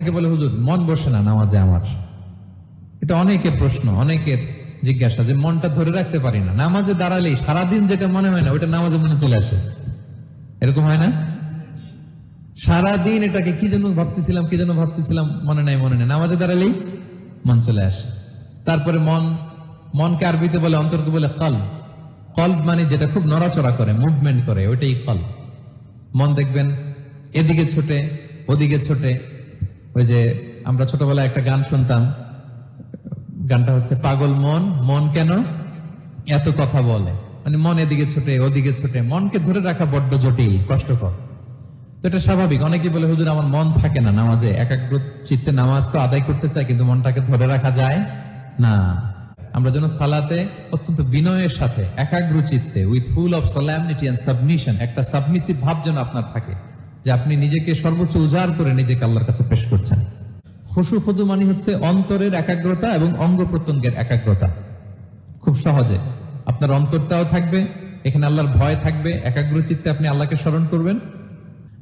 বলে, হুজুর, মন বসে না নামাজে আমার। এটা অনেকের প্রশ্ন, অনেকের জিজ্ঞাসা যে মনটা ধরে রাখতে পারি না। নামাজে দাঁড়ালেই সারাদিন যেটা মনে হয় না ওটা নামাজে মনে চলে আসে। এরকম হয় না? সারাদিন এটাকে কি জন্য ভাবতেছিলাম, কি জন্য ভাবতেছিলাম, মনে নাই, মনে নেই। নামাজে দাঁড়ালেই মন চলে আসে। তারপরে মন, মনকে আরবিতে বলে, অন্তরকে বলে কল কল্ব মানে যেটা খুব নড়াচড়া করে মুভমেন্ট করে, ওইটাই কল মন দেখবেন, এদিকে ছোটে, ওদিকে ছোটে ওই যে আমরা ছোটবেলায় একটা গান শুনতাম। গানটা হচ্ছে, পাগল মন মন কেন এত কথা বলে? মানে মন এদিকে ছোটে, ওদিকে ছোটে। মনকে ধরে রাখা বড্ড জটিল, কষ্টকর। তো এটা স্বাভাবিক। অনেকে বলে, হুজুর, আমার মন থাকে না নামাজে। একাগ্র চিত্তে নামাজ তো আদায় করতে চায় কিন্তু মনটাকে ধরে রাখা যায় না। আমরা যেন সালাতে অত্যন্ত বিনয়ের সাথে, একাগ্র চিত্তে with full of solemnity and submission একটা সাবমিসিভ ভাব যেন আপনার থাকে। যে আপনি নিজেকে সর্বোচ্চ উজাড় করে নিজেকে আল্লাহর কাছে পেশ করছেন। খুশু খুদু মানে হচ্ছে অন্তরের একাগ্রতা এবং অঙ্গ প্রত্যঙ্গের একাগ্রতা। খুব সহজে। আপনার অন্তরটাও থাকবে, এখানে আল্লাহর ভয় থাকবে একাগ্র চিত্তে আপনি আল্লাহকে স্মরণ করবেন।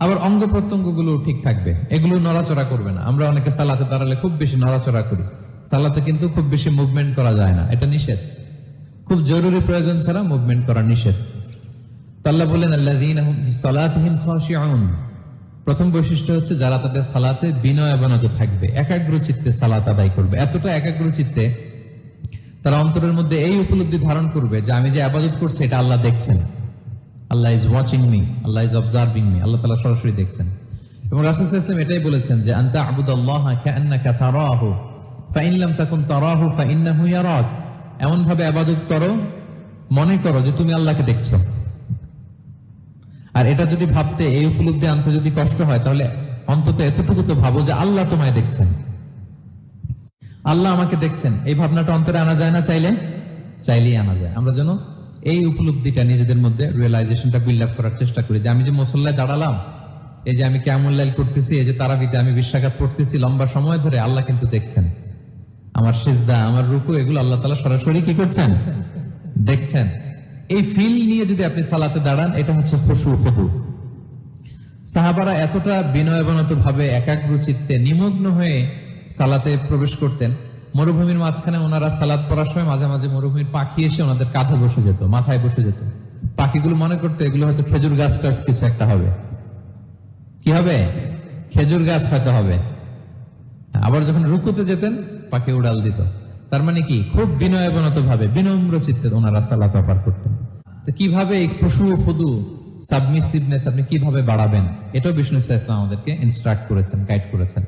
আবার অঙ্গ প্রত্যঙ্গগুলো ঠিক থাকবে। এগুলো নড়াচড়া করবে না। আমরা অনেকে সালাতে দাঁড়ালে খুব বেশি নড়াচড়া করি। সালাতে কিন্তু খুব বেশি মুভমেন্ট করা যায় না। এটা নিষেধ। খুব জরুরি প্রয়োজন ছাড়া মুভমেন্ট করা নিষেধ। তো আল্লাহ বলেন আল্লাহ প্রথম বৈশিষ্ট্য হচ্ছে যারা তাদের সালাতে বিনয় অবনত থাকবে, একাগ্র চিত্তে সালাত আদায় করবে। এতটা একাগ্র চিত্তে তারা অন্তরের মধ্যে এই উপলব্ধি ধারণ করবে যে আমি যে আবাদত করছি এটা আল্লাহ দেখছেন। Allah is watching me Allah is observing me আল্লাহ তালা সরাসরি দেখছেন। এবং রাসুল ইসলাম এটাই বলেছেন যে আন্তা আবুদ আল্লাহ তারাহু, ফাইন লাম তাকুন তারাহু ফাইন্নাহু ইয়ারাক। এমন ভাবে আবাদত করো, মনে করো যে তুমি আল্লাহকে দেখছ। আর এটা যদি ভাবতে, এই উপলব্ধি আনতে যদি কষ্ট হয়, তাহলে অন্তত এতটুকু তো ভাবো যে আল্লাহ তোমায় দেখছেন। আল্লাহ আমাকে দেখছেন। এই ভাবনাটা অন্তরে আনা যায় না চাইলে? চাইলেই আনা যায়। আমরা যেন এই উপলব্ধিটা নিজেদের মধ্যে রিয়েলাইজেশনটা বিল্ড আপ করার চেষ্টা করি। যে আমি যে মুসল্লায় দাঁড়ালাম, এই যে আমি কেমন লাইল করতেছি এই যে তারাবিতে আমি বিশ্বাঘাত পড়তেছি, লম্বা সময় ধরে আল্লাহ কিন্তু দেখছেন। আমার সিজদা, আমার রুকু, এগুলো আল্লাহ তালা সরাসরি কি করছেন? দেখছেন। এই ফিল নিয়ে যদি আপনি সালাতে দাঁড়ান, এটা হচ্ছে খুশু খুদু সাহাবারা এতটা বিনয়বনত ভাবে একাগ্র চিত্তে নিমগ্ন হয়ে সালাতে প্রবেশ করতেন। মরুভূমির মাঝখানে ওনারা সালাদ পড়ার সময় মাঝে মাঝে মরুভূমির পাখি এসে ওনাদের কাঁধে বসে যেত, মাথায় বসে যেত। পাখিগুলো মনে করতো, এগুলো হয়তো খেজুর গাছ টাছ কিছু একটা হবে। কি হবে? খেজুর গাছ হয়তো হবে। আবার যখন রুকুতে যেতেন, পাখি উড়াল দিত। তার মানে কি? খুব বিনয়বনত ভাবে বিনম্র চিত্তে ওনারা সালাত অপার করতেন। কীভাবে এই খুশু খুদু সাবমিসিভনেস আপনি কীভাবে বাড়াবেন? এটাও বিষ্ণু ইসলাম আমাদেরকে ইনস্ট্রাক্ট করেছেন গাইড করেছেন।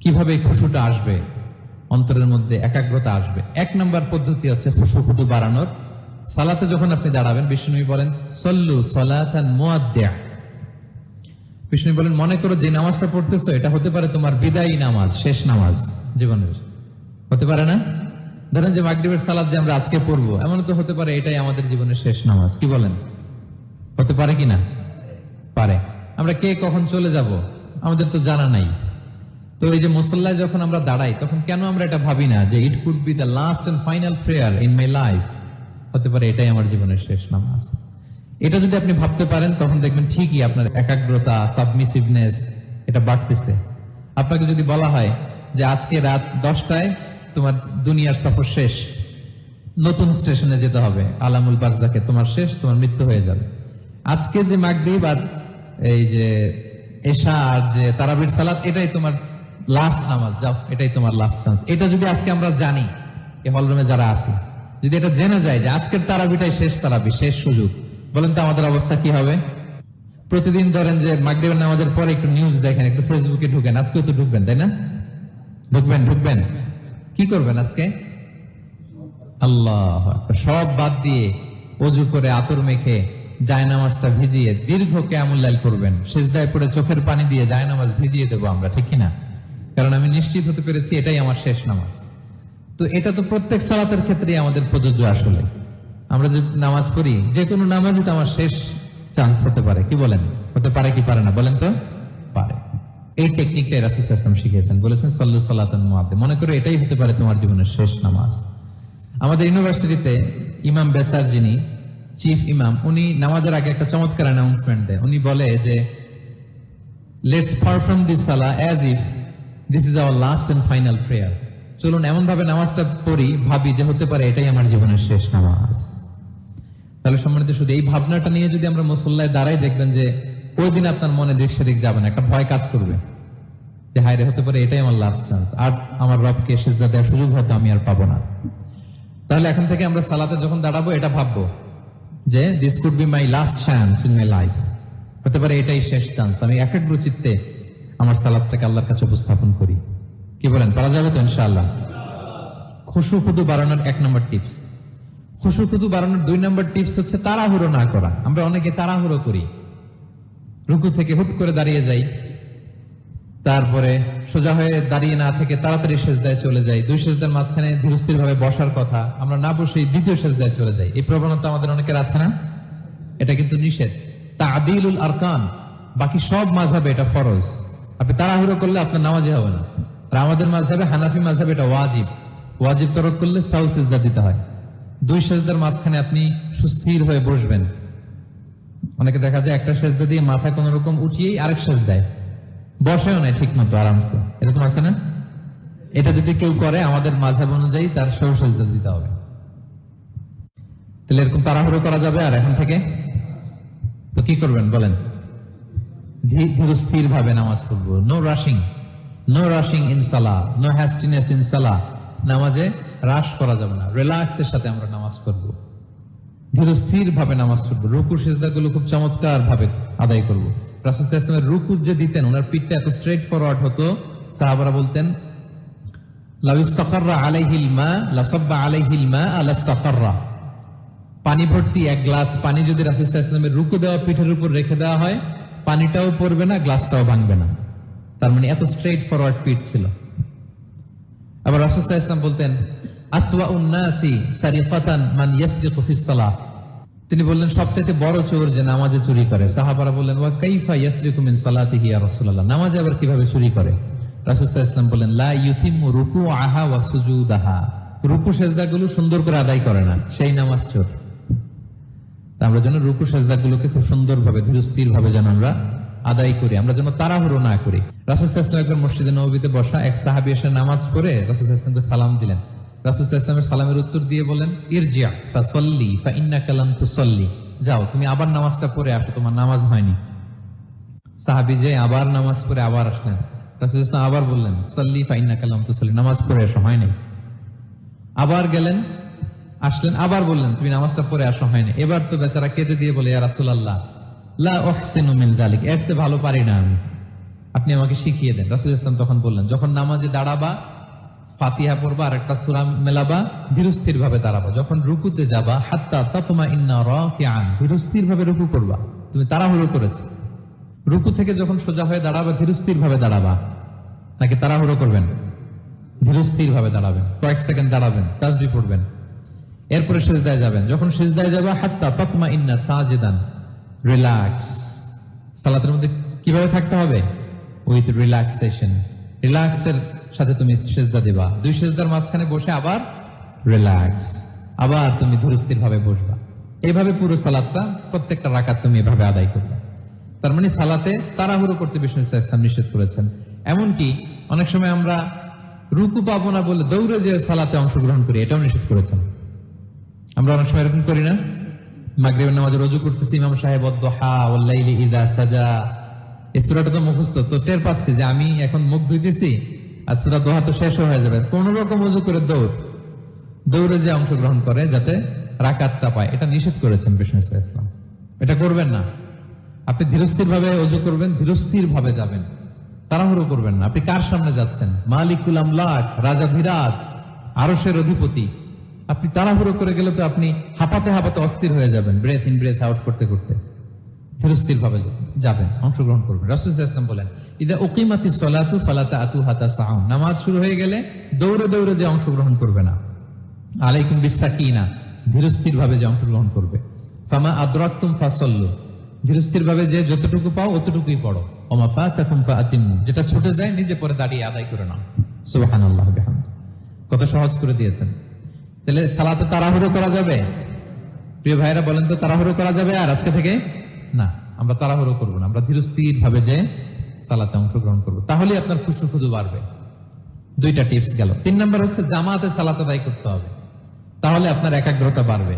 কীভাবে এই খুশুটা আসবে? অন্তরের মধ্যে একাগ্রতা আসবে। এক নম্বর পদ্ধতি হচ্ছে খুশু খুদু বাড়ানোর। সালাতে যখন আপনি দাঁড়াবেন, বিষ্ণু বলেন, সল্লু সলাথান মুয়াদ্দিয়া। বিষ্ণু বলেন, মনে করো যে নামাজটা পড়তেছো, এটা হতে পারে তোমার বিদায়ী নামাজ, শেষ নামাজ জীবনের। হতে পারে না? ধরেন যে মাগরিবের সালাদ যে আমরা আজকে পড়ব, এমন তো হতে পারে এটাই আমাদের জীবনের শেষ নামাজ, কি বলেন? হতে পারে কি না? পারে। আমরা কে কখন চলে যাব? আমাদের তো জানা নাই। তো এই যে মুসল্লায় যখন আমরা দাঁড়াই, তখন কেন আমরা এটা ভাবি না যে it could be the last and final prayer in my life হতে পারে এটাই আমার জীবনের শেষ নামাজ। এটা যদি আপনি ভাবতে পারেন, তখন দেখবেন ঠিকই আপনার একাগ্রতা সাবমিসিভনেস এটা বাড়তেছে। আপনাকে যদি বলা হয় যে আজকে রাত দশটায় তোমার দুনিয়ার সফর শেষ। নতুন স্টেশনে যেতে হবে। আলামুল বারজাকে তোমার শেষ, তোমার মৃত্যু হয়ে যাবে। আজকে যে মাগরিব আর এই যে এশা আর যে তারাবির সালাত, এটাই তোমার লাস্ট নামাজ। যাও, এটাই তোমার লাস্ট চান্স এটা যদি আজকে আমরা জানি এই হলরুমে যারা আছি, যদি এটা জেনে যায় যে আজকের তারাবিটাই শেষ তারাবি, শেষ সুযোগ, বলেন তো আমাদের অবস্থা কি হবে? প্রতিদিন ধরেন যে মাগরিবের নামাজের পরে একটু নিউজ দেখেন, একটু ফেসবুকে ঢুকেন, আজকেও তো ঢুকবেন, তাই না? ঢুকবেন ঢুকবেন। কি করবেন আজকে? আল্লাহ সব বাদ দিয়ে অজু করে আতর মেখে জায়নামাজটা ভিজিয়ে দীর্ঘ কেমুল্লাল করবেন সেজদায় পড়ে চোখের পানি দিয়ে জায়নামাজ ভিজিয়ে দেবো আমরা, ঠিক কিনা? কারণ আমি নিশ্চিত হতে পেরেছি এটাই আমার শেষ নামাজ। তো এটা তো প্রত্যেক সালাতের ক্ষেত্রে আমাদের প্রযোজ্য আসলে। আমরা যে নামাজ পড়ি, যে কোনো নামাজই তো আমার শেষ চান্স হতে পারে। কি বলেন? হতে পারে কি পারে না? বলেন তো। এই টেকনিকটা রাসুল ইসলাম শিখিয়েছেন। বলেছেন, সল্লু সাল্লাতন মুআদ্দে মনে করো এটাই হতে পারে তোমার জীবনের শেষ নামাজ। আমাদের ইউনিভার্সিটিতে ইমাম বেসার যিনি, চিফ ইমাম, উনি নামাজের আগে একটা চমৎকার অ্যানাউন্সমেন্ট দেয়। উনি বলে যে লেটস পারফর্ম দিস সালা as if this is our last and final prayer চলুন এমন ভাবে নামাজটা পড়ি, ভাবি যে হতে পারে এটাই আমার জীবনের শেষ নামাজ। তাহলে সম্মানিত শুধু এই ভাবনাটা নিয়ে যদি আমরা মুসল্লায় দাঁড়াই দেখবেন যে ওই দিন আপনার মনে দেশ সেদিক যাবে না, একটা ভয় কাজ করবে। যে হায়রে হতে পারে এটাই আমার লাস্ট চান্স আর আমার রবকে সেজদা দেওয়ার সুযোগ হয়তো আমি আর পাবো না। তাহলে এখন থেকে আমরা সালাতে যখন দাঁড়াবো, এটা ভাববো যে this could be my last chance in my life হতে পারে এটাই শেষ চান্স আমি একাগ্র চিত্তে আমার সালাদটাকে আল্লাহর কাছে উপস্থাপন করি। কি বলেন? পারা যাবে তো ইনশাআল্লাহ? খুশু খুদু বাড়ানোর এক নম্বর টিপস খুশু খুদু বাড়ানোর দুই নম্বর টিপস হচ্ছে তাড়াহুড়ো না করা। আমরা অনেকে তাড়াহুড়ো করি। রুকু থেকে হুট করে দাঁড়িয়ে যাই। তারপরে সোজা হয়ে দাঁড়িয়ে না থেকে তাড়াতাড়ি সেজদায় চলে যাই। দুই সেজদার মাঝখানে ধীরস্থির ভাবে বসার কথা। আমরা না বসেই দ্বিতীয় সেজদায় চলে যাই। এই প্রবণতা আমাদের অনেকের আছে না? এটা কিন্তু নিষেধ। তা আদিলুল আরকান। বাকি সব মাঝাবে এটা ফরজ। আপনি তাড়াহুড়ো করলে আপনার নামাজে হবে না। আর আমাদের মাঝাবে হানাফি মাঝাবে এটা ওয়াজিব। ওয়াজিব তরক করলে সাউ সেজদা দিতে হয়। দুই সেজদার মাঝখানে আপনি সুস্থির হয়ে বসবেন। অনেকে দেখা যায় একটা সেজদা দিয়ে মাথা কোন রকম উঠিয়েই আরেক সেজ দেয়। বসেও নাই ঠিক মতো আরামসে। এরকম আছে না? এটা যদি কেউ করে, আমাদের মাঝাব অনুযায়ী তার সব সেজদা দিতে হবে। তাহলে এরকম তাড়াহুড়ো করা যাবে আর এখন থেকে? তো কি করবেন, বলেন? ধীরস্থির ভাবে নামাজ পড়ব। No rushing no rushing in সালা নো হ্যাস্টিনেস ইন সালা নামাজে রাশ করা যাবে না। রিল্যাক্সের সাথে আমরা নামাজ পড়ব। ধীরস্থির ভাবে নামাজ পড়ব রুকু সেজদা গুলো খুব চমৎকার ভাবে আদায় করব। রাসুল ইসলামের রুকু যে দিতেন, ওনার পিঠটা এত স্ট্রেট ফরওয়ার্ড হতো, সাহাবারা বলতেন পানি ভর্তি এক গ্লাস পানি যদি রাসুল ইসলামের রুকু দেওয়া পিঠের উপর রেখে দেওয়া হয়, পানিটাও পড়বে না, গ্লাসটাও ভাঙবে না। তার মানে এত স্ট্রেট ফরওয়ার্ড পিঠ ছিল। আবার রাসুল ইসলাম বলতেন মান ইয়াসরিকু ফিস সালাহ। তিনি বললেন সবচেয়ে বড় চোর যে নামাজে চুরি করে। সাহাবারা বললেন, ওয়া কাইফা ইয়াসরিকু মিন সালাতিহি ইয়া রাসূলুল্লাহ। নামাজে আবার কীভাবে চুরি করে? রাসূল ইসলাম বললেন, লা রুকুআহা ওয়া সুজুদাহা। রুকু সেজদাগুলো সুন্দর করে আদায় করে না, সেই নামাজ চোর। আমরা যেন রুকু সেজদাগুলোকে খুব সুন্দরভাবে ধীরস্থির ভাবে যেন আমরা আদায় করি, আমরা যেন তাড়াহুড়ো না করি। রাসুল ইসলাম একবার মসজিদে নবীতে বসা এক সাহাবি এসে নামাজ পড়ে, রাসুল ইসলামকে সালাম দিলেন। রাসুল সালামের উত্তর দিয়ে বলেন ইরজিয়া যাও, তুমি আবার নামাজটা পড়ে আসো, তোমার নামাজ হয়নি। সাহাবি যে আবার নামাজ পড়ে আবার আসলেন। রাসুল ইসলাম আবার বললেন, সল্লি কালাম সল্লি নামাজ পড়ে আসো, হয়নি। আবার গেলেন, আসলেন, আবার বললেন, তুমি নামাজটা পড়ে আসো, হয়নি। এবার তো বেচারা কেঁদে দিয়ে বলে, ইয়া রাসূলুল্লাহ, লা উহসিনু মিন যালিক, এর চেয়ে ভালো পারি না আমি। আপনি আমাকে শিখিয়ে দেন। রাসূল ইসলাম তখন বললেন, যখন নামাজে দাঁড়াবা ফাতিহা পড়বা আর একটা সূরা মেলাবা ধীরস্থির ভাবে দাঁড়াবা। যখন রুকুতে যাবা, হাত্তা তা তাতমা ইন্না রাকিআন ধীরস্থির ভাবে রুকু করবা। তুমি তাড়াহুড়ো করেছ। রুকু থেকে যখন সোজা হয়ে দাঁড়াবা ধীরস্থির ভাবে দাঁড়াবা। নাকি তাড়াহুড়ো করবেন? ধীরস্থির ভাবে দাঁড়াবেন। কয়েক সেকেন্ড দাঁড়াবেন, তাজবি পড়বেন। এরপরে সেজদায় যাবেন। যখন সেজদায় যাবা, হাত্তা তাতমা ইন্না সাজিদান, রিল্যাক্স। সালাতের মধ্যে কীভাবে থাকতে হবে? With relaxation. রিল্যাক্সের সাথে তুমি সেজদা দিবা। দুই সেজদার মাঝখানে বসে আবার রিল্যাক্স আবার তুমি ধীরস্থির ভাবে বসবা। এইভাবে পুরো সালাদটা প্রত্যেকটা রাকাত তুমি এভাবে আদায় করবে। তার মানে সালাতে তাড়াহুড়ো করতে বিষ্ণু ইসলাম নিষেধ করেছেন। এমনকি অনেক সময় আমরা রুকু পাবো না বলে দৌড়ে যে সালাতে অংশগ্রহণ করি, এটাও নিষেধ করেছেন। আমরা অনেক সময় এরকম করি না? মাগরিবের নামাজে রজু করতেছি, ইমাম সাহেব অদ্দহা ওয়াল্লাইলি ইদা সাজা। এই সুরাটা তো মুখস্থ, তো টের পাচ্ছি যে আমি এখন মুখ ধুইতেছি আর সূরা দোহা তো শেষ হয়ে যাবে। কোন রকম অজু করে দৌড়। দৌড়ে যে অংশগ্রহণ করে যাতে রাকাতটা পায়, এটা নিষেধ করেছেন বিষ্ণু ইসলাম এটা করবেন না। আপনি ধীরস্থির ভাবে অজু করবেন ধীরস্থির ভাবে যাবেন। তাড়াহুড়ো করবেন না। আপনি কার সামনে যাচ্ছেন? মালিকুল আমলাক, রাজা ধীরাজ আরসের অধিপতি। আপনি তাড়াহুড়ো করে গেলে তো আপনি হাঁপাতে হাঁপাতে অস্থির হয়ে যাবেন ব্রেথ ইন ব্রেথ আউট করতে করতে। ধীরস্থির ভাবে যাবেন অংশগ্রহণ করবেন রাসুল ইসলাম বলেন, ইদা ওকিমাতি সলাতু ফালাতা আতু হাতা সাউন। নামাজ শুরু হয়ে গেলে দৌড়ে দৌড়ে যে অংশগ্রহণ করবে না। আলাইকুম ধীরস্থির ভাবে যে অংশগ্রহণ করবে। ফামা ফাসল্লু ধীরস্থির ভাবে যে যতটুকু পাও অতটুকুই পড়ো। ওমা ফাতাকুম ফাআতিমু, যেটা ছুটে যায় নিজে পরে দাঁড়িয়ে আদায় করে নাও। সুবহানাল্লাহ কত সহজ করে দিয়েছেন। তাহলে সালাতে তাড়াহুড়ো করা যাবে? প্রিয় ভাইরা বলেন তো তাড়াহুড়ো করা যাবে আর আজকে থেকে? না, আমরা তাড়াহুড়ো করব না, আমরা ধীরস্থির ভাবে যে সালাতে অংশগ্রহণ করব। তাহলে আপনার খুশু খুদু বাড়বে। দুইটা টিপস গেল। তিন নাম্বার হচ্ছে জামাতে সালাত আদায় করতে হবে। তাহলে আপনার একাগ্রতা বাড়বে।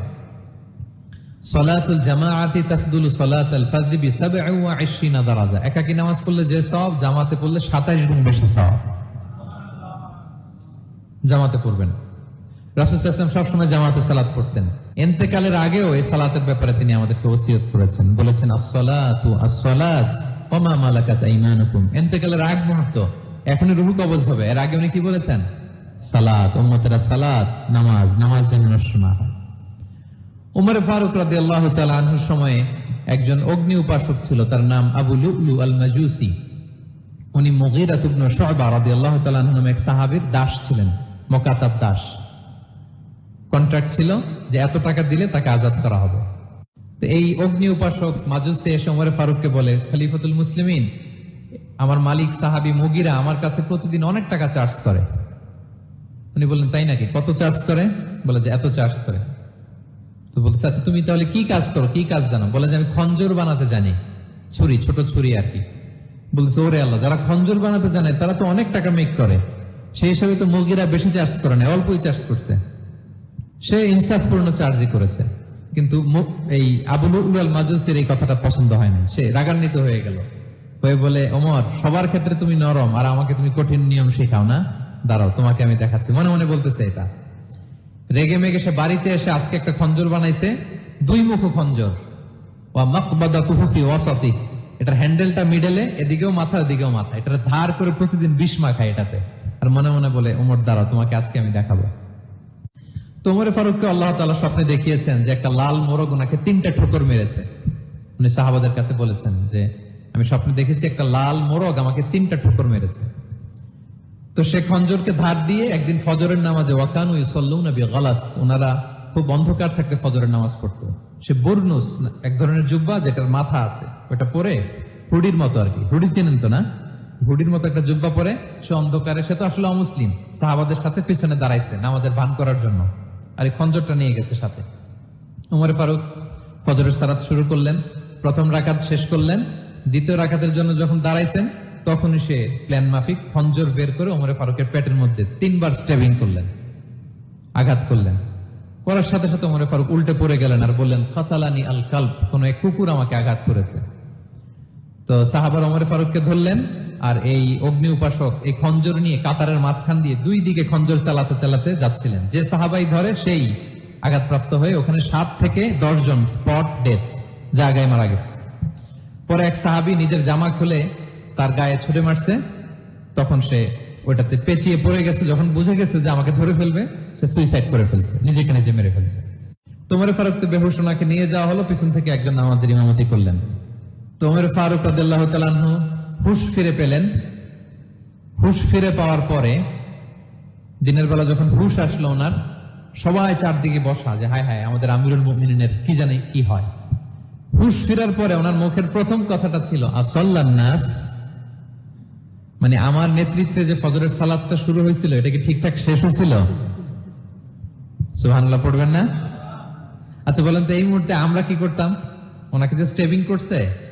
সলাতুল তাফদুলু ফাজরি বিসাবঈ ওয়া 20 দারাজা। একাকী নামাজ পড়লে যে সওয়াব, জামাতে পড়লে 27 গুণ বেশি সওয়াব। জামাতে পড়বেন। আলাইহি সবসময় জামাতে সালাত পড়তেন। ইন্তেকালের আগেও এই সালাতের ব্যাপারে তিনি আমাদেরকে ওসিয়ত করেছেন। বলেছেন, আস-সালাতু আস-সালাত ওয়া মা মালাকাত আইমানুকুম। ইন্তেকালের আগ মুহূর্ত, এখনই রুহু কবজ হবে। এর আগে উনি কি বলেছেন? সালাত, উম্মতেরা সালাত, নামাজ নামাজ যেন নষ্ট না হয় উমর ফারুক রাদি আল্লাহ আনহুর সময়ে একজন অগ্নি উপাসক ছিল, তার নাম আবু লুলু আল মাজুসি উনি মুগিরা তুবন শোবা রাদি আল্লাহ আনহু নামে এক সাহাবীর দাস ছিলেন, মোকাতাব দাস। কন্ট্রাক্ট ছিল যে এত টাকা দিলে তাকে আজাদ করা হবে। তো এই অগ্নি উপাসক মাজুসি এসে উমর ফারুককে বলে, খলিফাতুল মুসলিমিন, আমার মালিক সাহাবি মুগিরা আমার কাছে প্রতিদিন অনেক টাকা চার্জ করে। উনি বললেন, তাই নাকি? কত চার্জ করে? বলে যে, এত চার্জ করে। তো বলছে আচ্ছা তুমি তাহলে কি কাজ করো? কি কাজ জানো? বলে যে, আমি খঞ্জর বানাতে জানি। ছুরি, ছোট ছুরি আর কি। বলছে ওরে আল্লাহ, যারা খঞ্জর বানাতে জানে, তারা তো অনেক টাকা মেক করে। সেই হিসাবে তো মুরগিরা বেশি চার্জ করে না, অল্পই চার্জ করছে। সে ইনসাফপূর্ণ চার্জই করেছে। কিন্তু এই আবুল উল মাজুসির এই কথাটা পছন্দ হয় না সে রাগান্বিত হয়ে গেল। হয়ে বলে, ওমর, সবার ক্ষেত্রে তুমি নরম আর আমাকে তুমি কঠিন নিয়ম শেখাও না। দাঁড়াও, তোমাকে আমি দেখাচ্ছি। মনে মনে বলতেছে এটা। রেগে মেগে সে বাড়িতে এসে আজকে একটা খঞ্জর বানাইছে। দুই মুখ খঞ্জর। ওয়া মাকবাদা তুহুফি ওয়াসাতি। এটার হ্যান্ডেলটা মিডেলে, এদিকেও মাথা এদিকেও মাথা। এটা ধার করে প্রতিদিন বিষ মাখায় এটাতে। আর মনে মনে বলে, ওমর, দাঁড়াও, তোমাকে আজকে আমি দেখাবো। তোমরে ফারুককে আল্লাহ তাআলা স্বপ্নে দেখিয়েছেন যে একটা লাল মোরগ ওনাকে তিনটা ঠোকর মেরেছে। উনি সাহাবাদের কাছে বলেছেন যে, আমি স্বপ্নে দেখেছি একটা লাল মোরগ আমাকে তিনটা ঠোকর মেরেছে। তো সে খঞ্জরকে ধার দিয়ে একদিন ফজরের নামাজে, ওয়াকানু ইউসাল্লুনা বিগালাস। ওনারা খুব অন্ধকার থাকতে ফজরের নামাজ পড়তো। সে বুরনুস এক ধরনের জুব্বা যেটার মাথা আছে, ওটা পরে হুডির মতো আর কি। হুডি চেনেন তো না? হুডির মতো একটা জুব্বা পরে সে অন্ধকারে। সে তো আসলে অমুসলিম। সাহাবাদের সাথে পিছনে দাঁড়াইছে নামাজের ভান করার জন্য। আর এই খঞ্জরটা নিয়ে গেছে সাথে। উমরে ফারুক ফজরের সারাত শুরু করলেন, প্রথম রাকাত শেষ করলেন, দ্বিতীয় রাকাতের জন্য যখন দাঁড়াইছেন, তখনই সে প্ল্যান মাফিক খঞ্জর বের করে উমরে ফারুকের পেটের মধ্যে তিনবার স্টেবিং করলেন, আঘাত করলেন। করার সাথে সাথে উমরে ফারুক উল্টে পড়ে গেলেন আর বললেন, খাতালানি আল কাল্প কোন এক কুকুর আমাকে আঘাত করেছে। তো সাহাবার ওমরে ফারুককে ধরলেন আর এই অগ্নি উপাসক, এই খঞ্জর নিয়ে কাতারের মাঝখান দিয়ে দুই দিকে খঞ্জর চালাতে চালাতে যাচ্ছিলেন। যে সাহাবাই ধরে সেই আঘাতপ্রাপ্ত হয়ে ওখানে সাত থেকে জন স্পট ডেথ জায়গায় মারা গেছে। পরে এক সাহাবি নিজের জামা খুলে তার গায়ে ছুটে মারছে। তখন সে ওটাতে পেঁচিয়ে পড়ে গেছে, যখন বুঝে গেছে যে আমাকে ধরে ফেলবে, সে সুইসাইড করে ফেলছে, নিজেকে নিজে মেরে ফেলছে। তোমার ফারুক তো বেহুশ ওনাকে নিয়ে যাওয়া হলো, পিছন থেকে একজন আমাদের ইমামতি করলেন। তোমর ফারুক তাআলা আনহু হুশ ফিরে পেলেন। হুশ ফিরে পাওয়ার পরে দিনের বেলা যখন হুশ আসলো ওনার, সবাই চারদিকে বসা যে, হায় হায়, আমাদের আমিরুল মুমিনিনের কি জানি কি হয়? হুশ ফিরার পরে ওনার মুখের প্রথম কথাটা ছিল নাস। মানে আমার নেতৃত্বে যে ফজরের সালাদটা শুরু হয়েছিল, এটা কি ঠিকঠাক শেষ হয়েছিল? সুবহানাল্লাহ, পড়বেন না? আচ্ছা বলেন তো, এই মুহূর্তে আমরা কি করতাম? ওনাকে যে স্টেবিং করছে?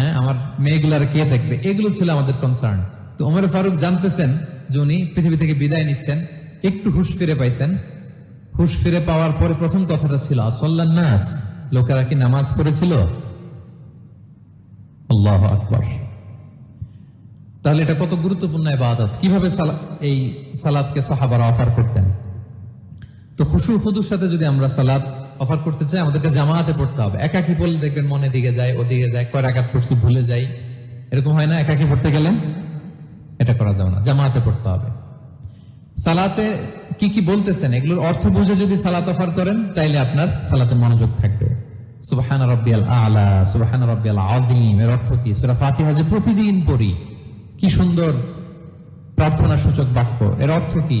হ্যাঁ আমার মেয়েগুলার কে দেখবে? এগুলো ছিল আমাদের কনসার্ন তো ওমর ফারুক জানতেছেন যে উনি পৃথিবী থেকে বিদায় নিচ্ছেন, একটু হুশ ফিরে পাইছেন। হুশ ফিরে পাওয়ার পরে প্রথম কথাটা ছিল, আসল্লান নাস। লোকেরা কি নামাজ পড়েছিল? আল্লাহ আকবার। তাহলে এটা কত গুরুত্বপূর্ণ ইবাদত। কীভাবে এই সালাদকে সাহাবারা অফার করতেন? তো খুশু খুদুর সাথে যদি আমরা সালাদ অফার করতে চাই, আমাদেরকে জামাতে পড়তে হবে। একাকি পড়লে দেখবেন মনে দিকে যায় ওদিকে যায় কয় রাকাত পড়ছি, ভুলে যাই। এরকম হয় না, একাকি পড়তে গেলে এটা করা যাবে না জামাতে পড়তে হবে। সালাতে কি কি বলতেছেন? এগুলোর অর্থ বুঝে যদি সালাত অফার করেন, তাইলে আপনার সালাতে মনোযোগ থাকবে। সুবহান রব্বিয়াল আলা, সুবহান রব্বিয়াল আযীম, এর অর্থ কি? সূরা ফাতিহা যে প্রতিদিন পড়ি, কি সুন্দর প্রার্থনা সূচক বাক্য, এর অর্থ কি?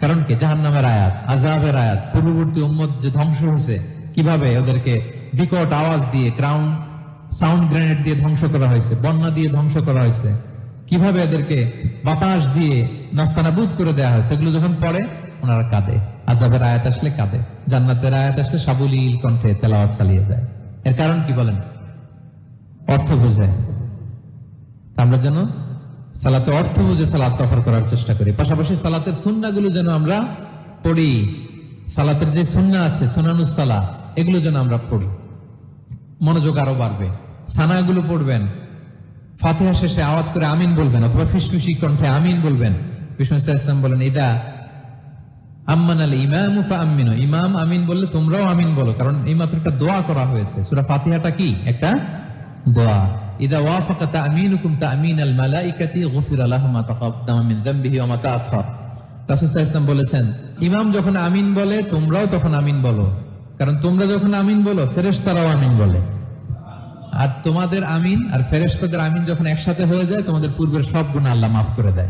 কারণ কি? জাহান নামের আয়াত আজাবের আয়াত, পূর্ববর্তী উম্মত যে ধ্বংস হয়েছে, কীভাবে ওদেরকে বিকট আওয়াজ দিয়ে ক্রাউন সাউন্ড গ্রেনেড দিয়ে ধ্বংস করা হয়েছে, বন্যা দিয়ে ধ্বংস করা হয়েছে, কীভাবে এদেরকে বাতাস দিয়ে নাস্তানাবুদ করে দেওয়া হয়েছে, এগুলো যখন পড়ে, ওনারা কাঁদে। আজাবের আয়াত আসলে কাঁদে। জান্নাতের আয়াত আসলে সাবলীল কণ্ঠে তেলাওয়াত চালিয়ে যায়। এর কারণ কি বলেন? অর্থ বোঝে তা আমরা যেন সালাতে অর্থ বুঝে সালাত অফার করার চেষ্টা করি। পাশাপাশি সালাতের সুন্নাগুলো যেন আমরা পড়ি, সালাতের যে সুন্না আছে, সুনানুস সালা এগুলো যেন আমরা পড়ি। মনোযোগ আরও বাড়বে। সানাগুলো পড়বেন। ফাতিহা শেষে আওয়াজ করে আমিন বলবেন, অথবা ফিসফিসি কণ্ঠে আমিন বলবেন। বিষ্ণু ইসলাম বলেন এটা আম্মান আল ইমাম আমিন ইমাম আমিন বললে তোমরাও আমিন বলো, কারণ এই মাত্র একটা দোয়া করা হয়েছে। সুরা ফাতিহাটা কি? একটা দোয়া। বলেছেন, ইমাম যখন আমিন বলে, তোমরাও তখন আমিন বলো। কারণ তোমরা যখন আমিন বলো আমিন বলে। আর তোমাদের আমিন আর আমিন যখন একসাথে হয়ে যায়, তোমাদের পূর্বের সব গুনাহ আল্লাহ মাফ করে দেয়।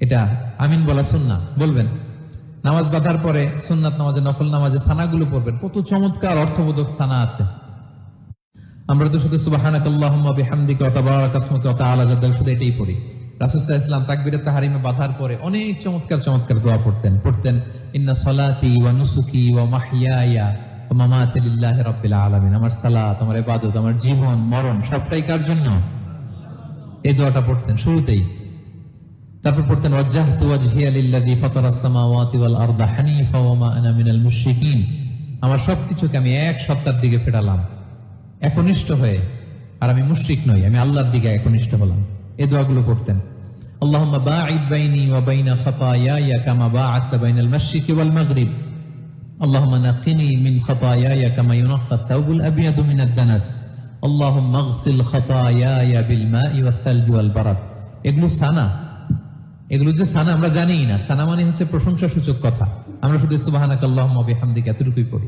এটা আমিন বলা সুন্না বলবেন, নামাজ বাঁধার পরে সুন্নাত নামাজে, নফল নামাজে সানাগুলো পড়বেন। কত চমৎকার অর্থবোধক সানা আছে। আমরা তো শুধু সুবাহানাক আল্লাহুম্মা বিহামদিকা ওয়া তাবারাকা তাআলা শুধু এটাই পড়ি। রাসূল সাল্লাল্লাহু তাকবীরে তাহরিমে পরে অনেক চমৎকার চমৎকার দোয়া পড়তেন। পড়তেন, ইন্না সালাতি ওয়া নুসুকি ওয়া মাহইয়ায়া ওয়া মামাতি লিল্লাহি রাব্বিল আলামিন। আমার সালাত, আমার ইবাদত, আমার জীবন, মরণ, সবটাই কার জন্য? এই দোয়াটা পড়তেন শুরুতেই। তারপর পড়তেন, ওয়াজ্জাহতু ওয়াজহিয়া লিল্লাযী ফাতারাস সামাওয়াতি ওয়াল আরদা হানিফা ওয়া মা আনা মিনাল মুশরিকিন। আমার সবকিছুকে আমি এক সত্তার দিকে ফেরালাম। একনিষ্ঠ হয়ে আর আমি মুশরিক নই আমি আল্লাহর দিকে একনিষ্ঠ হলাম এই দোয়াগুলো পড়তেন আল্লাহুম্মা বাঈদ বাইনি ওয়া বাইনা খাতায়ায়া কামা বাআদতা বাইনাল মাশরিকি ওয়াল মাগরিব اللهم نقني من خطاياي كما ينقى الثوب الابيض من الدنس اللهم اغسل خطاياي بالماء والثلج والبرد এগুলো সানা এগুলো যে সানা আমরা জানি না সানা মানে হচ্ছে প্রশংসা সূচক কথা আমরা শুধু সুবাহানাক আল্লাহুম্মা বিহামদিকা এতটুকুই পড়ি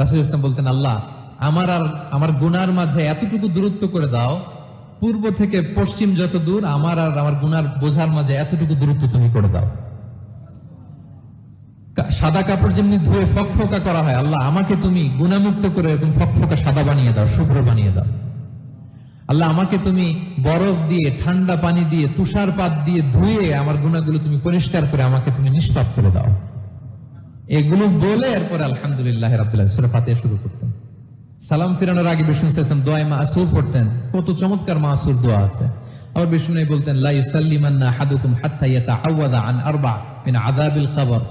রাসূল ইসলাম বলতেন আল্লাহ আমার আর আমার গুনার মাঝে এতটুকু দূরত্ব করে দাও, পূর্ব থেকে পশ্চিম যত দূর, আমার আর আমার গুনার বোঝার মাঝে এতটুকু দূরত্ব তুমি করে দাও। সাদা কাপড় যেমনি ধুয়ে ফকফকা করা হয়, আল্লাহ আমাকে তুমি গুণামুক্ত করে এরকম ফকফকা সাদা বানিয়ে দাও, শুভ্র বানিয়ে দাও। আল্লাহ আমাকে তুমি বরফ দিয়ে, ঠান্ডা পানি দিয়ে, তুষারপাত দিয়ে ধুয়ে আমার গুণাগুলো তুমি পরিষ্কার করে আমাকে তুমি নিষ্পাপ করে দাও। এগুলো বলে এরপরে আলহামদুলিল্লাহ রাব্বিল সূরা ফাতিহা শুরু করতেন। সালাম ফিরানোর আগে বিষ্ণু ইসলাম দোয়া মাসুর পড়তেন। কত চমৎকার মাসুর দোয়া আছে। আবার বিষ্ণু বলতেন, লা ইউসাল্লিমান্না আহাদুকুম হাত্তা আন আরবা মিন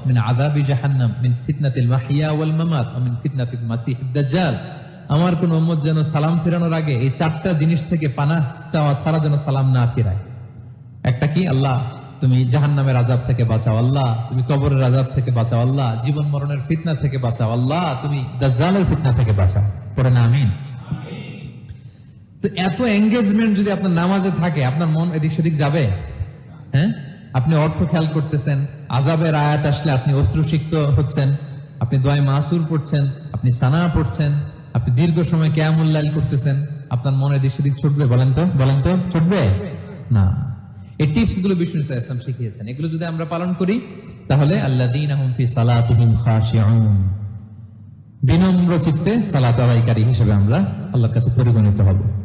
মিন জাহান্নাম, মিন ফিতনাতিল মাহইয়া ওয়াল মামাত মিন ফিতনাতিল দাজ্জাল। আমার কোন উম্মত যেন সালাম ফিরানোর আগে এই চারটা জিনিস থেকে পানা চাওয়া ছাড়া যেন সালাম না ফিরায়। একটা কি? আল্লাহ, তুমি জাহান্নামের আজাব থেকে বাঁচাও। আল্লাহ, তুমি কবরের আজাব থেকে বাঁচাও। আল্লাহ, জীবন মরণের ফিতনা থেকে বাঁচাও। আল্লাহ, তুমি দাজ্জালের ফিতনা থেকে বাঁচাও। পড়ে না আমিন। তো এত এঙ্গেজমেন্ট যদি আপনার নামাজে থাকে, আপনার মন এদিক সেদিক যাবে? হ্যাঁ? আপনি অর্থ খেয়াল করতেছেন আজাবের আয়াত আসলে আপনি অশ্রুসিক্ত হচ্ছেন, আপনি দয় মাসুর পড়ছেন, আপনি সানা পড়ছেন, আপনি দীর্ঘ সময় কেয়ামুল্লাল করতেছেন, আপনার মনে এদিক সেদিক ছুটবে, বলেন তো বলেন তো, ছুটবে? না। এই টিপসগুলো বিষ্ণু ইসলাম শিখিয়েছেন। এগুলো যদি আমরা পালন করি, তাহলে আল্লাহ ফি সালাতিহিম খাশিউন। বিনম্র চিত্তে সালাত আদায়কারী হিসেবে আমরা আল্লাহর কাছে পরিগণিত হব।